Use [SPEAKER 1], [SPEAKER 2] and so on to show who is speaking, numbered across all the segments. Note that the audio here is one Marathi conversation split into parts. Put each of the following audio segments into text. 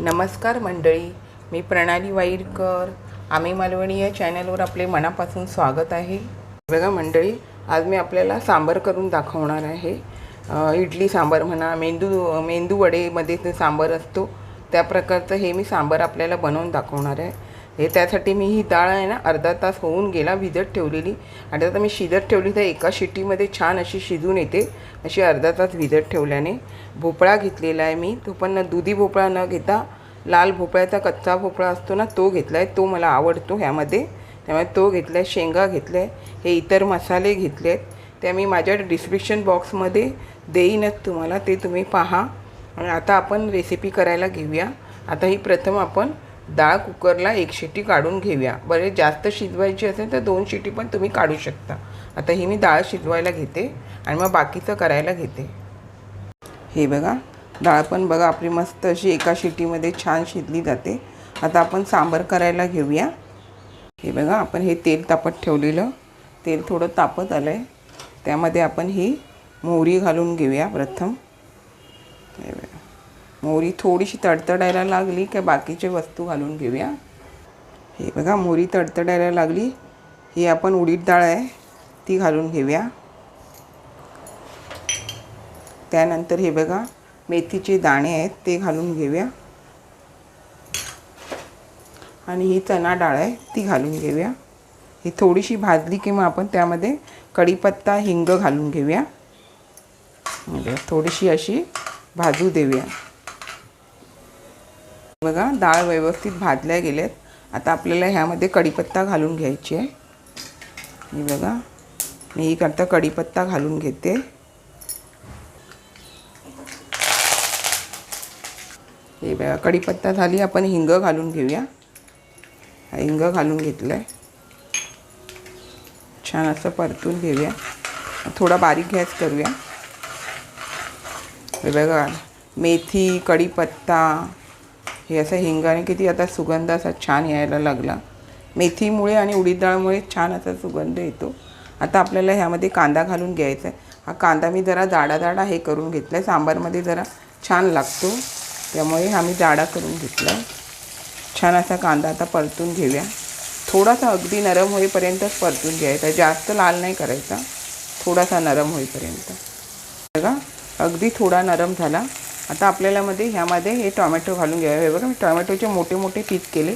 [SPEAKER 1] नमस्कार मंडळी मी प्रणाली वाईरकर. आम्ही मालवणी या चॅनलवर आपले मनापासून स्वागत आहे. बघा मंडळी आज मी आपल्याला सांबार करून दाखवणार आहे. इडली सांबार म्हणा मेंदू मेंदू वडेमध्ये जे सांबार असतो. त्या प्रकारचं हे मी सांबार आपल्याला बनवून दाखवणार आहे. हे त्यासाठी मी ही डाळ आहे ना अर्धा तास होऊन गेला भिजत ठेवलेली. आणि आता मी शिजत ठेवली तर एका शिटीमध्ये छान अशी शिजून येते. अशी अर्धा तास भिजत ठेवल्याने. भोपळा घेतलेला आहे मी. तो पण दुधी भोपळा न घेता लाल भोपळ्याचा कच्चा भोपळा असतो ना तो घेतला आहे तो मला आवडतो ह्यामध्ये. त्यामुळे तो घेतला आहे शेंगा घेतल्या आहे हे इतर मसाले घेतले आहेत. त्या मी माझ्या डिस्क्रिप्शन बॉक्समध्ये देईनच तुम्हाला ते तुम्ही पहा. आणि आता आपण रेसिपी करायला घेऊया. आता ही प्रथम आपण डाळ कुकरला एक शिटी काढून घेऊया. बरे जास्त शिजवायची असेल तर दोन शिटी पण तुम्ही काढू शकता. आता ही मी डाळ शिजवायला घेते आणि मग बाकीचं करायला घेते. हे बघा डाळ पण बघा आपली मस्त अशी एका शिटीमध्ये छान शिजली जाते. आता आपण सांबार करायला घेऊया. हे बघा आपण हे तेल तापत ठेवलेलं. तेल थोडं तापत आलं आहे त्यामध्ये आपण ही मोहरी घालून घेऊया प्रथम. हे बघा. मोहरी थोडीशी तडतडायला लागली की बाकीचे वस्तू घालून घेऊया. हे बघा मोहरी तडतडायला लागली. ही आपण उडीद डाळ आहे ती घालून घेऊया. त्यानंतर हे बघा मेथीचे दाणे आहेत ते घालून घेऊया. आणि ही चणा डाळ आहे ती घालून घेऊया. ही थोडीशी भाजली की मग आपण त्यामध्ये कढीपत्ता हिंग घालून घेऊया. थोडीशी अशी भाजू देऊया. बघा डाळ व्यवस्थित भाजल्या गेल्यात आता आपल्याला ह्यामध्ये कढीपत्ता घालून घ्यायची आहे. ही बघा मी ही करता कढीपत्ता घालून घेते. हे बघा कढीपत्ता झाली आपण हिंग घालून घेऊया. हिंग घालून घेतलं आहे छान असं परतून घेऊया. थोडा बारीक गॅस करूया. हे बघा मेथी कढीपत्ता हे असं हिंगाने किती आता सुगंध असा छान यायला लागला. मेथीमुळे आणि उडीद डाळमुळे छान असा सुगंध येतो. आता आपल्याला ह्यामध्ये कांदा घालून घ्यायचा आहे हा कांदा मी जरा जाडा जाडा हे करून घेतला आहे सांबारमध्ये जरा छान लागतो. त्यामुळे हा मी जाडा करून घेतला आहे छान असा कांदा आता परतून घेऊया. थोडासा अगदी नरम होईपर्यंतच परतून घ्यायचा. जास्त लाल नाही करायचा. थोडासा नरम होईपर्यंत. बघा अगदी थोडा नरम झाला. आता आपल्याला मध्ये ह्यामध्ये हे टॉमॅटो घालून घ्यावे. हे बघा मी टॉमॅटोचे मोठे मोठे पीस केले.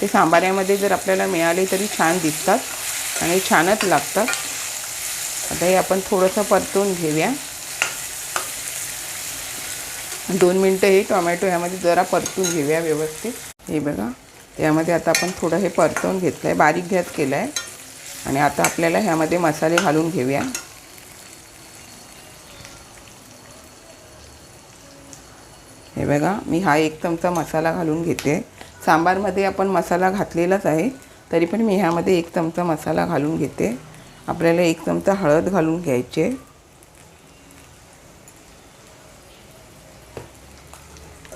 [SPEAKER 1] ते सांबाऱ्यामध्ये जर आपल्याला मिळाले तरी छान दिसतात आणि छानच लागतात. आता हे आपण थोडंसं परतून घेऊया. दोन मिनटं हे टॉमॅटो ह्यामध्ये जरा परतून घेऊया व्यवस्थित. हे बघा यामध्ये आता आपण थोडं हे परतवून घेतलं आहे बारीक घ्यात केला आहे आणि आता आपल्याला ह्यामध्ये मसाले घालून घेऊया. हे बघा मी हा एक चमचा मसाला घालून घेते. सांबारमध्ये आपण मसाला घातलेलाच आहे. तरी पण मी ह्यामध्ये एक चमचा मसाला घालून घेते. आपल्याला एक चमचा हळद घालून घ्यायचे.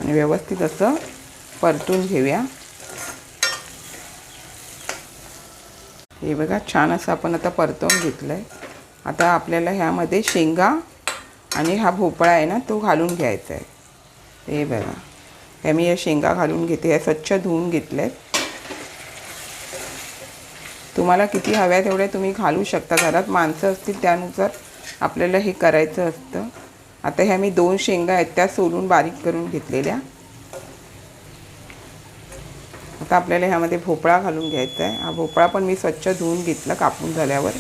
[SPEAKER 1] आणि व्यवस्थित असं परतून घेऊया. हे बघा छान असं आपण आता परतवून घेतलं आहे आता आपल्याला ह्यामध्ये शेंगा आणि हा भोपळा आहे ना तो घालून घ्यायचा आहे. हे बघा. हे मी या शेंगा घालून घेते. या स्वच्छ धुवून घेतल्या आहेत तुम्हाला किती हव्या तेवढ्या तुम्ही घालू शकता. घरात माणसं असतील त्यानुसार आपल्याला हे करायचं असतं. आता ह्या मी दोन शेंगा आहेत त्या सोलून बारीक करून घेतलेल्या. आता आपल्याला ह्यामध्ये भोपळा घालून घ्यायचा आहे. हा भोपळा पण मी स्वच्छ धुवून घेतला कापून झाल्यावर.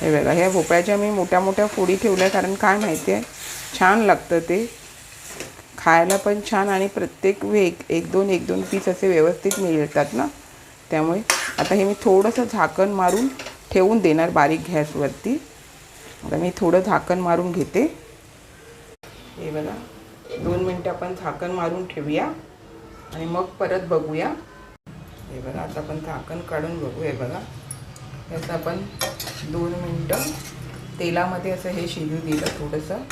[SPEAKER 1] हे बघा ह्या भोपळ्याच्या मी मोठ्या मोठ्या फोडी ठेवल्या. कारण काय माहिती आहे छान लागतं ते. खायला पण छान आणि प्रत्येक वेग एक दोन एक दोन पीस असे व्यवस्थित मिळतात ना. त्यामुळे आता हे मी थोडंसं झाकण मारून ठेवून देणार बारीक गॅसवरती. आता मी थोडं झाकण मारून घेते. हे बघा दोन मिनटं आपण झाकण मारून ठेवूया आणि मग परत बघूया. हे बघा आता आपण झाकण काढून बघू हे बघा. याचं आपण दोन मिनटं तेलामध्ये असं हे शिजू दिलं थोडंसं.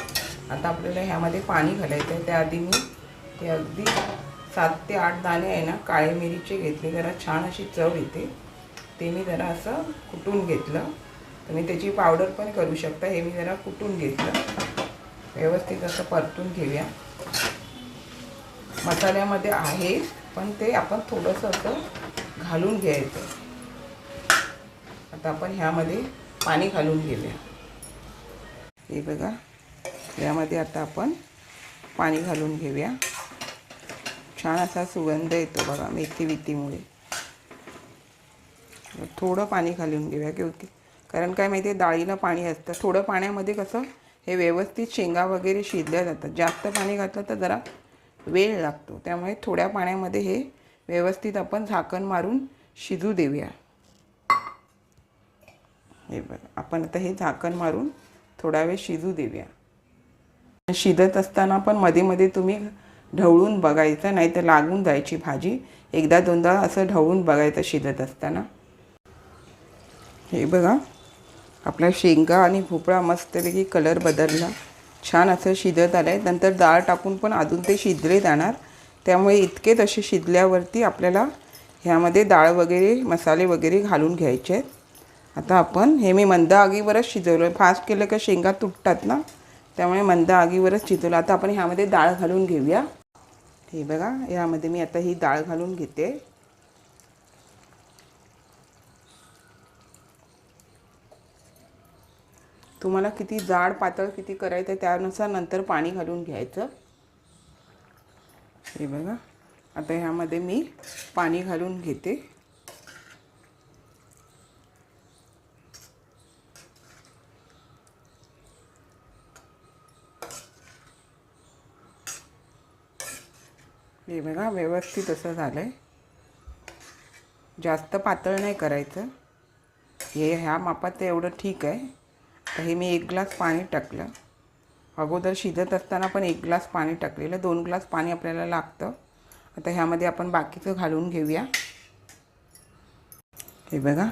[SPEAKER 1] आता आपल्याला ह्यामध्ये पाणी घालायचं आहे त्याआधी मी ते अगदी सात ते आठ दाणे आहे ना काळे मिरीचे घेतले. जरा छान अशी चव येते. ते मी जरा असं कुटून घेतलं. तुम्ही त्याची पावडर पण करू शकता. हे मी जरा कुटून घेतलं. व्यवस्थित असं परतून घेऊया. मसाल्यामध्ये आहे पण ते आपण थोडंसं असं घालून घ्यायचं. आता आपण ह्यामध्ये पाणी घालून घेऊया. हे बघा. यामध्ये आता आपण पाणी घालून घेऊया. छान असा सुगंध येतो बघा मेथी विथीमुळे थोडं पाणी घालून घेऊया की कारण काय माहिती आहे डाळीला पाणी असतं. थोडं पाण्यामध्ये कसं हे व्यवस्थित शेंगा वगैरे शिजल्या जातात. जास्त पाणी घातलं तर जरा वेळ लागतो. त्यामुळे थोड्या पाण्यामध्ये हे व्यवस्थित आपण झाकण मारून शिजू देऊया. हे बघा आपण आता हे झाकण मारून थोडा वेळ शिजू देऊया. शिजत असताना पण मध्ये मध्ये तुम्ही ढवळून बघायचं नाही तर लागून जायची भाजी. एकदा दोनदा असं ढवळून बघायचं शिजत असताना. हे बघा. आपला शेंगा आणि भोपळा मस्तपैकी कलर बदलला. छान असं शिजत आलं आहे नंतर डाळ टाकून पण अजून ते शिजले जाणार. त्यामुळे इतकेच असे शिजल्यावरती आपल्याला ह्यामध्ये डाळ वगैरे मसाले वगैरे घालून घ्यायचे आहेत. आता आपण हे मी मंद आगीवरच शिजवलं फास्ट केलं का शेंगा तुटतात ना? त्यामुळे मंद आगीवरच चितवलं आता आपण ह्यामध्ये डाळ घालून घेऊया. हे बघा यामध्ये मी आता ही डाळ घालून घेते. तुम्हाला किती जाड पातळ किती करायचं आहे त्यानुसार नंतर पाणी घालून घ्यायचं. हे बघा आता ह्यामध्ये मी पाणी घालून घेते. हे बघा व्यवस्थित असं झालं आहे जास्त पातळ नाही करायचं. हे ह्या मापात एवढं ठीक आहे. तर हे मी एक ग्लास पाणी टाकलं. अगोदर शिजत असताना पण एक ग्लास पाणी टाकलेलं. दोन ग्लास पाणी आपल्याला लागतं. आता ह्यामध्ये आपण बाकीचं घालून घेऊया. हे बघा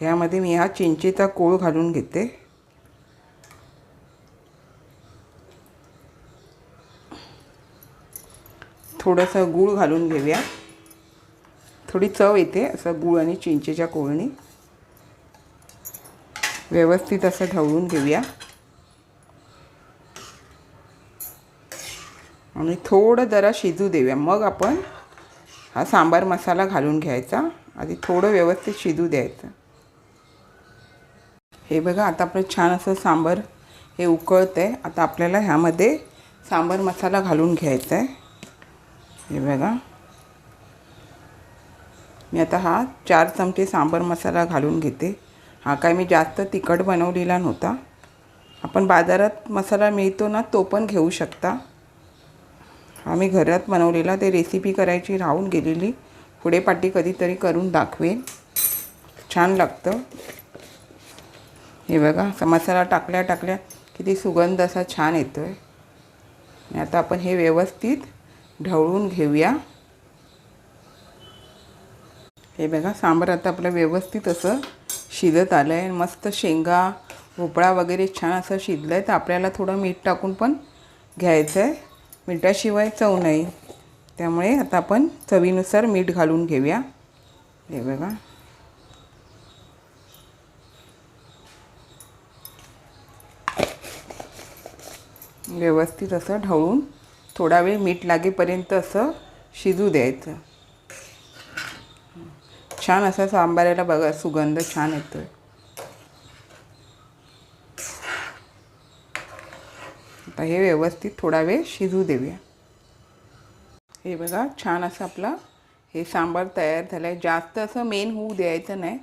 [SPEAKER 1] ह्यामध्ये मी हा चिंचेचा कोळ घालून घेते. थोडंसं गूळ घालून घेऊया. थोडी चव येते असं गूळ आणि चिंचेच्या कोळणी. व्यवस्थित असं ढवळून घेऊया. आणि थोडं जरा शिजू देऊया. मग आपण हा सांबार मसाला घालून घ्यायचा. आधी थोडं व्यवस्थित शिजू द्यायचं. हे बघा आता आपलं छान असं सांबार हे उकळतं आहे आता आपल्याला ह्यामध्ये सांबार मसाला घालून घ्यायचा आहे हे बघा. मी आता हा चार चमचे सांबार मसाला घालून घेते. हा काय मी जास्त तिखट बनवलेला नव्हता. आपण बाजारात मसाला मिळतो ना तो पण घेऊ शकता. हा मी घरात बनवलेला ते रेसिपी करायची राहून गेलेली. पुढे पाठी कधीतरी करून दाखवेन. छान लागतं. हे बघा मसाला टाकल्या टाकल्या किती सुगंध असा छान येतो आहे आता आपण हे व्यवस्थित ढवळून घेऊया. हे बघा सांबार आता आपलं व्यवस्थित असं शिजत आलं आहे मस्त शेंगा भोपळा वगैरे छान असं शिजलं आहे तर आपल्याला थोडं मीठ टाकून पण घ्यायचं आहे मिठाशिवाय चव नाही. त्यामुळे आता आपण चवीनुसार मीठ घालून घेऊया. हे बघा. व्यवस्थित असं ढवळून थोडा वेळ मीठ लागेपर्यंत असं शिजू द्यायचं. छान असा सांबाराला बघा सुगंध छान येतो आहे आता हे व्यवस्थित थोडा वेळ शिजू देऊया. हे बघा छान असं आपला हे सांबार तयार झालं आहे जास्त असं मेन होऊ द्यायचं नाही.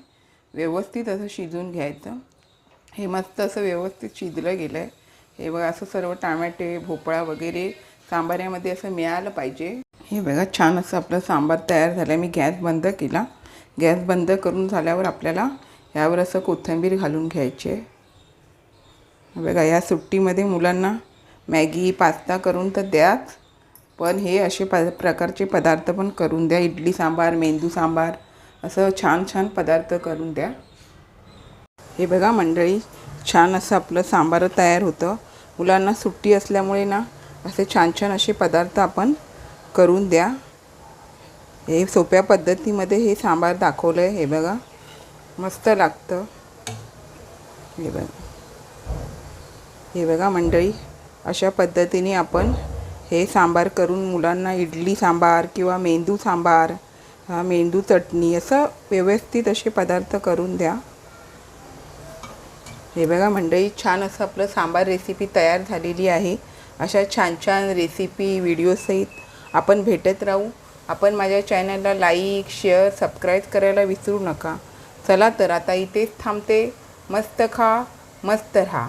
[SPEAKER 1] व्यवस्थित असं शिजून घ्यायचं. हे मस्त असं व्यवस्थित शिजलं गेलं आहे हे बघा असं सर्व टामॅटे भोपळा वगैरे सांबाऱ्यामध्ये असं मिळालं पाहिजे. हे बघा छान असं आपलं सांबार तयार झालं आहे मी गॅस बंद केला. गॅस बंद करून झाल्यावर आपल्याला यावर असं कोथिंबीर घालून घ्यायची. आहे बघा या सुट्टीमध्ये मुलांना मॅगी पास्ता करून तर द्याच पण हे असे प प्रकारचे पदार्थ पण करून द्या. इडली सांबार मेंदू सांबार असं छान छान पदार्थ करून द्या. हे बघा मंडळी छान असं आपलं सांबार तयार होतं. मुलांना सुट्टी असल्यामुळे ना असे छान छान असे पदार्थ आपण करून द्या. हे सोप्या पद्धतीमध्ये हे सांबार दाखवलं आहे हे बघा. मस्त लागतं. हे बघा. हे बघा मंडळी अशा पद्धतीने आपण हे सांबार करून मुलांना इडली सांबार किंवा मेंदू सांबार हा मेंदू चटणी असं व्यवस्थित असे पदार्थ करून द्या. हे बघा मंडळी छान असं आपलं सांबार रेसिपी तयार झालेली आहे. अशा छान छान रेसिपी व्हिडिओसहित आपण भेटत राहू. आपण माझ्या चॅनलला लाईक शेअर सबस्क्राईब करायला विसरू नका. चला तर आता इथेच थांबते. मस्त खा मस्त राहा.